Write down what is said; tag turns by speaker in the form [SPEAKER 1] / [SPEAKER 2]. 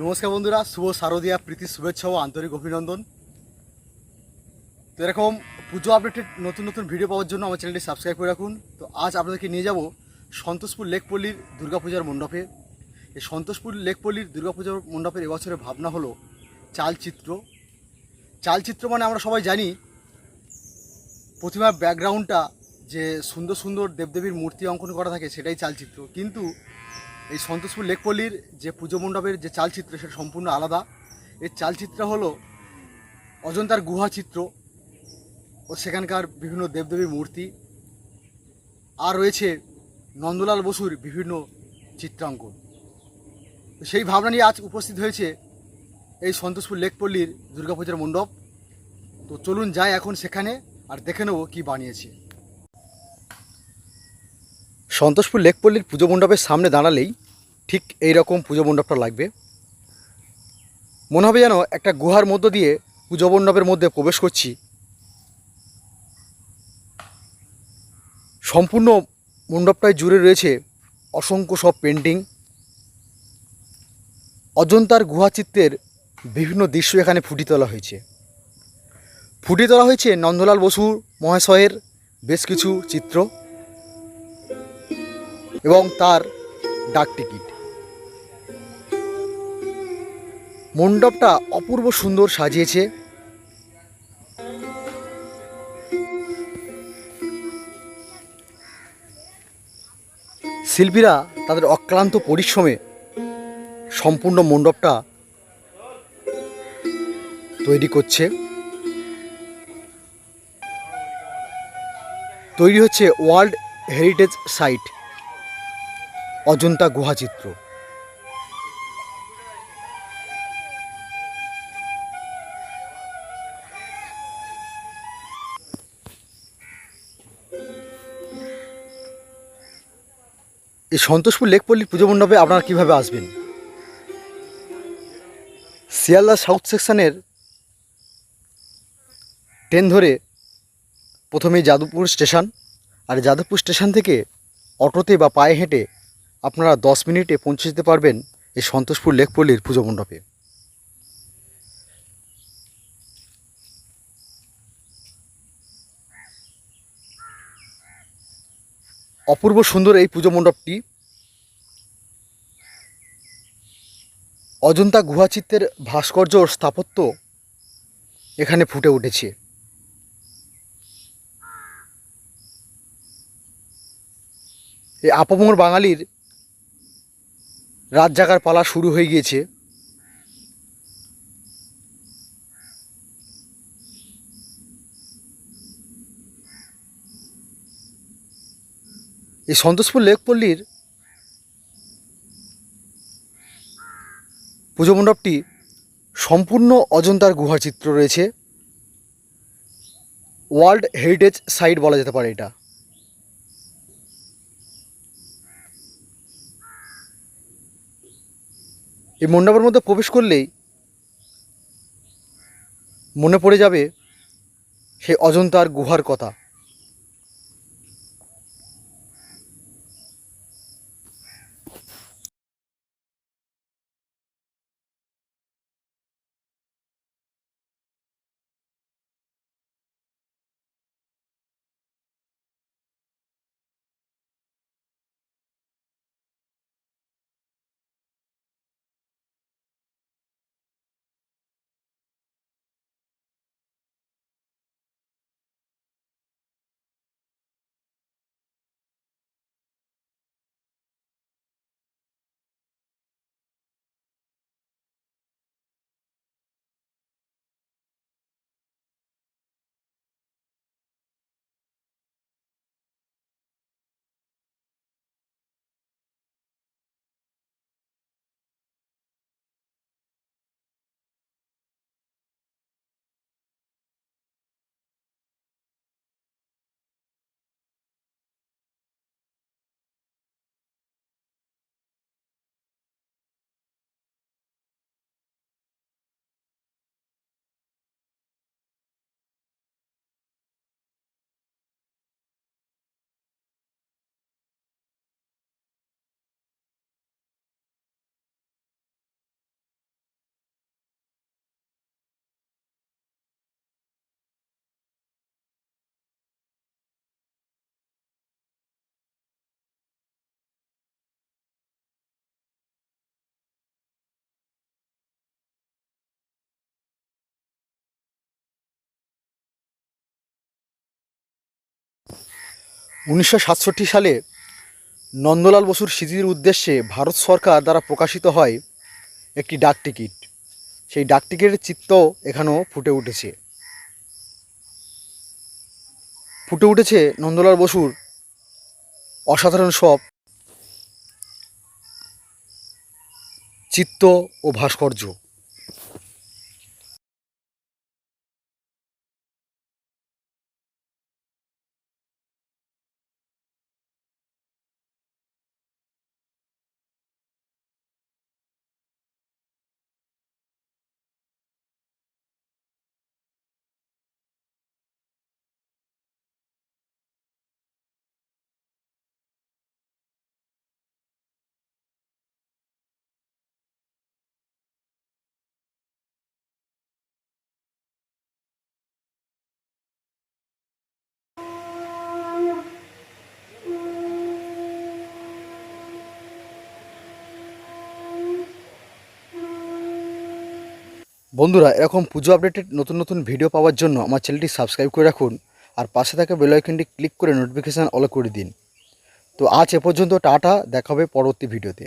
[SPEAKER 1] নমস্কার বন্ধুরা, শুভ শারদীয়া, প্রীতি, শুভেচ্ছা ও আন্তরিক অভিনন্দন। তো এরকম পুজো আপডেটেড নতুন নতুন ভিডিও পাওয়ার জন্য আমার চ্যানেলটি সাবস্ক্রাইব করে রাখুন। তো আজ আপনাদেরকে নিয়ে যাব সন্তোষপুর লেকপল্লির দুর্গাপূজার মণ্ডপে। এই সন্তোষপুর লেকপল্লির দুর্গাপূজার মণ্ডপের এবছরের ভাবনা হলো চালচিত্র। চালচিত্র মানে আমরা সবাই জানি, প্রতিমার ব্যাকগ্রাউন্ডটা যে সুন্দর সুন্দর দেবদেবীর মূর্তি অঙ্কন করা থাকে সেটাই চালচিত্র। কিন্তু এই সন্তোষপুর লেকপল্লির যে পুজো মণ্ডপের যে চালচিত্র, সেটা সম্পূর্ণ আলাদা। এর চালচিত্র হলো অজন্তার গুহা চিত্র ও সেখানকার বিভিন্ন দেবদেবীর মূর্তি। আর রয়েছে নন্দলাল বসুর বিভিন্ন চিত্রাঙ্কন। সেই ভাবনা নিয়ে আজ উপস্থিত হয়েছে এই সন্তোষপুর লেকপল্লির দুর্গাপূজার মণ্ডপ। তো চলুন যাই এখন সেখানে আর দেখে নেব কী বানিয়েছে। সন্তোষপুর লেকপল্লির পুজো মণ্ডপের সামনে দাঁড়ালেই ঠিক এই রকম পুজো মণ্ডপটা লাগবে। মনে হবে যেন একটা গুহার মধ্য দিয়ে পুজো মণ্ডপের মধ্যে প্রবেশ করছি। সম্পূর্ণ মণ্ডপটায় জুড়ে রয়েছে অসংখ্য সব পেন্টিং। অজন্তার গুহাচিত্রের বিভিন্ন দৃশ্য এখানে ফুটিয়ে তোলা হয়েছে। ফুটিয়ে তোলা হয়েছে নন্দলাল বসু মহাশয়ের বেশ কিছু চিত্র। এবং তার ডাক টিকিট। মণ্ডপটা অপূর্ব সুন্দর সাজিয়েছে। শিল্পীরা তাদের অক্লান্ত পরিশ্রমে সম্পূর্ণ মণ্ডপটা তৈরি করছে। তৈরি হচ্ছে ওয়ার্ল্ড হেরিটেজ সাইট। অজন্তা গুহাচিত্র। এই সন্তোষপুর লেকপল্লির পুজো মণ্ডপে আপনারা কীভাবে আসবেন? শিয়ালদা সাউথ সেকশনের ট্রেন ধরে প্রথমেই যাদবপুর স্টেশন, আর যাদবপুর স্টেশন থেকে অটোতে বা পায়ে হেঁটে আপনারা দশ মিনিটে পৌঁছে যেতে পারবেন এই সন্তোষপুর লেকপল্লির পুজো মণ্ডপে। অপূর্ব সুন্দর এই পুজো মণ্ডপটি অজন্তা গুহাচিত্রের ভাস্কর্য স্থাপত্য এখানে ফুটে উঠেছে। এই আপামর বাঙালির রাত জাগার পালা শুরু হয়ে গিয়েছে। এই সন্তোষপুর লেকপল্লির পুজো মণ্ডপটি সম্পূর্ণ অজন্তার গুহার চিত্র রয়েছে। ওয়ার্ল্ড হেরিটেজ সাইট বলা যেতে পারে এটা। এই মণ্ডপের মধ্যে প্রবেশ করলেই মনে পড়ে যাবে সেই অজন্তার গুহার কথা। উনিশশো সাতষট্টি সালে নন্দলাল বসুর স্মৃতির উদ্দেশ্যে ভারত সরকার দ্বারা প্রকাশিত হয় একটি ডাক টিকিট। সেই ডাক টিকিটের চিত্র এখানেও ফুটে উঠেছে। ফুটে উঠেছে নন্দলাল বসুর অসাধারণ সব চিত্ত ও ভাস্কর্য। বন্ধুরা, এরকম পুজো আপডেটেড নতুন নতুন ভিডিও পাওয়ার জন্য আমার চ্যানেলটি সাবস্ক্রাইব করে রাখুন আর পাশে থাকা বেলাইকনটি ক্লিক করে নোটিফিকেশান অল করে দিন। তো আজ এ পর্যন্ত টাটা দেখাবে পরবর্তী ভিডিওতে